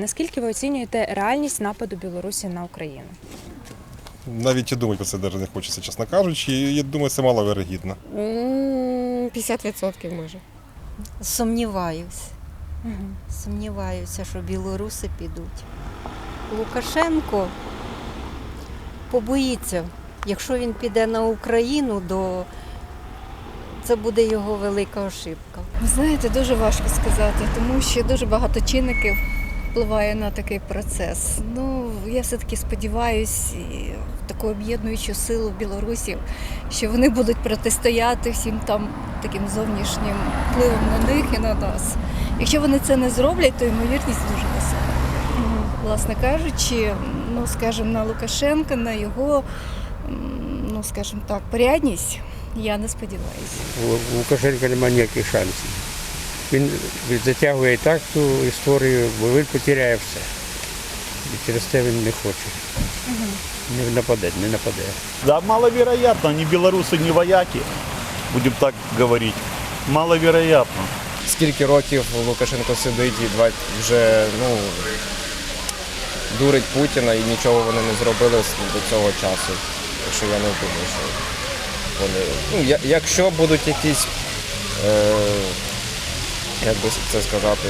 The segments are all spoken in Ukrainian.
Наскільки ви оцінюєте реальність нападу Білорусі на Україну? Навіть і думати про це навіть не хочеться, чесно кажучи. Я думаю, це маловирогідно. М, 50% може. Сумніваюсь. Сумніваюся, що білоруси підуть. Лукашенко побоїться, якщо він піде на Україну, то це буде його велика ошибка. Ви знаєте, дуже важко сказати, тому що дуже багато чинників впливає на такий процес. Ну, я все-таки сподіваюся в таку об'єднуючу силу білорусів, що вони будуть протистояти всім там таким зовнішнім впливом на них і на нас. Якщо вони це не зроблять, то ймовірність дуже висока. Власне кажучи, ну скажімо, на Лукашенка, на його, ну скажімо так, порядність, я не сподіваюся. У Лукашенка немає ніяких шансів. Він затягує і так ту історію, бо він потеряє все. І через це він не хоче. Не нападе, не нападе. Да, маловероятно. Ни белорусы, ни вояки, будем так говорить. Маловероятно. скільки років Лукашенко сидить і два вже ну, дурить Путіна і нічого вони не зробили до цього часу. Так що я не думаю, що вони. Ну, я- якщо будуть якісь, е, як би це сказати,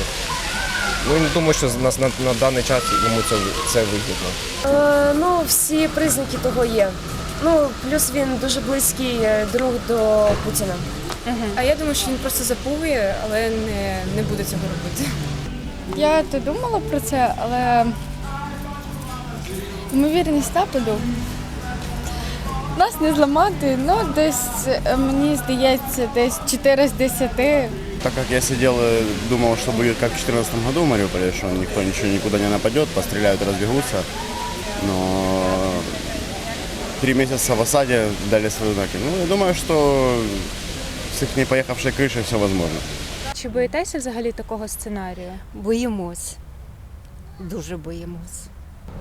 ну не думаю, що на, на, на даний час йому це, це вигідно. Е, ну, всі признаки того є. Ну, плюс він дуже близький е, друг до Путіна. А я думаю, що він просто запугує, але не, не буде цього робити. Я то думала про це, але ймовірність нападу нас не зламати, ну десь е, мені здається, десь 4 з 10. Так как я сидел и думал, что будет как в 2014 году в Мариуполе, что никто ничего никуда не нападет, постреляют разбегутся. Но три месяца в осаде дали свои знаки. Ну, я думаю, что с их не поехавшей крышей все возможно. Чи боїтеся взагалі такого сценарію? Боїмось. Дуже боїмось.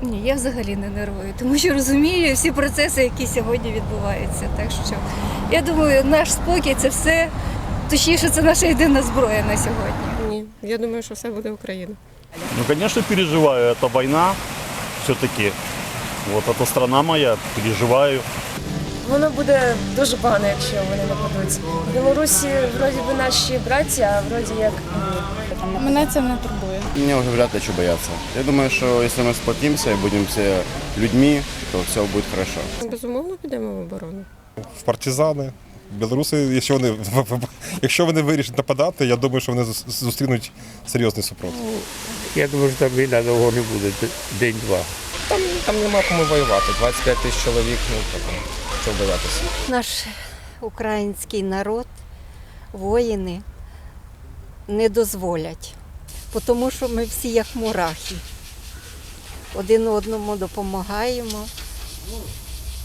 Ні, я взагалі не нервую, тому що розумію всі процеси, які сьогодні відбуваються. Так що я думаю, наш спокій це все, точніше, це наша єдина зброя на сьогодні. Ні. Я думаю, що все буде Україна. Ну, конечно, переживаю. Это война все-таки. Вот эта страна моя, переживаю. Воно буде дуже погано, якщо вони нападуть. В Білорусі вроді би наші браття, а вроді як ні. Мене це не турбує. Мне уже вряд ли что бояться. Я думаю, что если мы сплотимся и будем все людьми, то все будет хорошо. Безумовно, підемо в оборону. В партизани. Білоруси, якщо вони, якщо вони вирішать нападати, я думаю, що вони зустрінуть серйозний супротив. Я думаю, що там війна довго не буде, день-два. Там, там нема кому воювати. 25 тисяч чоловік, ну так, що боятися. Наш український народ, воїни не дозволять, тому що ми всі як мурахи. Один одному допомагаємо.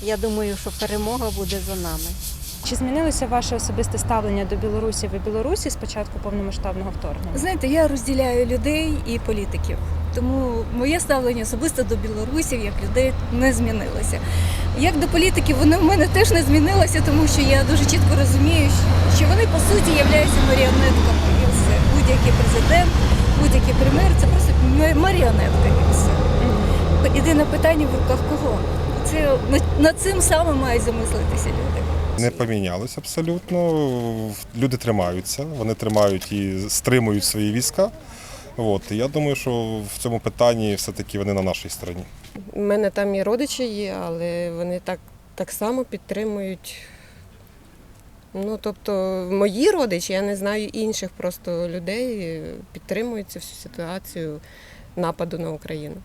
Я думаю, що перемога буде за нами. Чи змінилося ваше особисте ставлення до білорусів і Білорусі з початку повномасштабного вторгнення? Знаєте, я розділяю людей і політиків. Тому моє ставлення особисто до білорусів як людей не змінилося. Як до політиків, воно в мене теж не змінилося, тому що я дуже чітко розумію, що вони по суті являються маріонетками. І все. Будь-який президент, будь-який прем'єр це просто маріонетка і все. Єдине питання в руках кого? Це над- над цим саме мають замислитися люди. Не помінялось абсолютно. Люди тримаються, вони тримають і стримують свої війська. От. Я думаю, що в цьому питанні все-таки вони на нашій стороні. У мене там і родичі є, але вони так, так само підтримують. Ну, тобто, мої родичі, я не знаю інших просто людей, підтримують цю всю ситуацію нападу на Україну.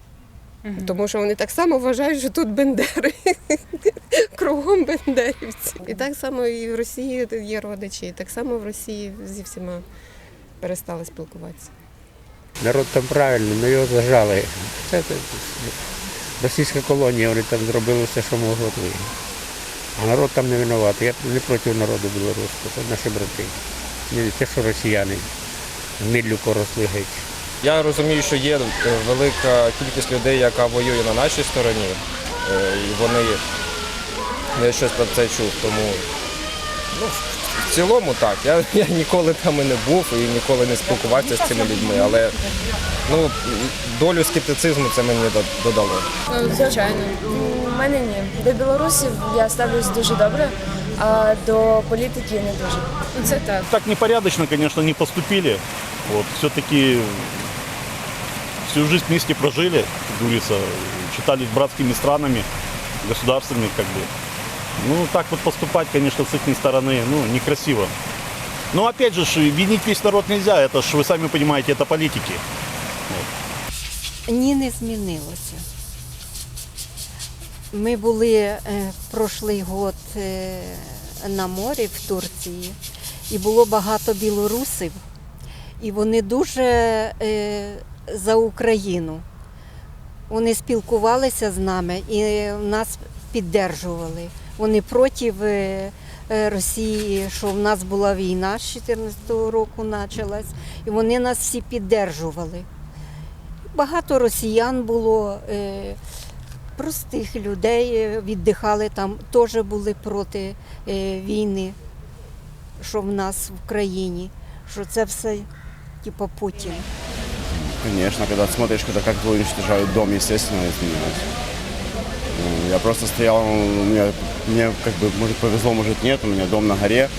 Тому що вони так само вважають, що тут бендери, кругом бендерівці. І так само і в Росії є родичі, і так само в Росії зі всіма перестали спілкуватися. Народ там правильний, але його зажали. Це, це, російська колонія, вони там зробили все, що могли. А народ там не винуватий. Я не проти народу білоруського, це наші брати. Не те, що росіяни в міллю поросли геть. Я розумію, що є е, велика кількість людей, яка воює на нашій стороні, е, і вони я щось про це чув. Тому ну, В цілому так. Я, я ніколи там і не був і ніколи не спілкувався з цими людьми, але ну, долю скептицизму це мені додало. Звичайно. У мене ні. До білорусів я ставлюсь дуже добре, а до політики не дуже. Це так. Так непорядочно, конечно, не поступили. Вот, все-таки всю жизнь вместе прожили, как говорится, считались братскими странами, государствами, как бы. Ну, так вот поступать, конечно, с их стороны, ну, некрасиво. Но опять же, ж, винить весь народ нельзя, это ж, вы сами понимаете, это политики. Ні, не змінилося. Ми були е, прошлий год е, на морі в Турції, і було багато білорусів, і вони дуже е, за Україну. Вони спілкувалися з нами і нас піддержували. Вони проти е, е, Росії, що в нас була війна з 2014 року почалась, і вони нас всі піддержували. Багато росіян було, е, простих людей віддихали там, теж були проти війни, що в нас в країні, що це все типу Путін. Конечно, когда смотришь, когда как твой уничтожают дом, естественно. Ну, Я просто стоял, меня, мне как бы, может, повезло, может, нет, у меня дом на горе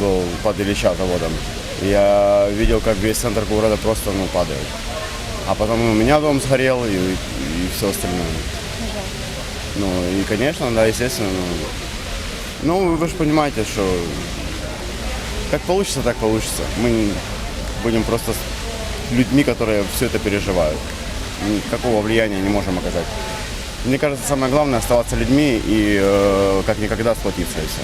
был под Ильича заводом. Я видел, как весь центр города просто ну, падает. А потом у меня дом сгорел и, и все остальное. Ну, и, конечно, да, естественно. Ну, ну, вы же понимаете, что как получится, так получится. Мы будем просто людьми, которые все это переживают. Никакого влияния не можем оказать. Мне кажется, самое главное оставаться людьми и э, как никогда сплотиться и все.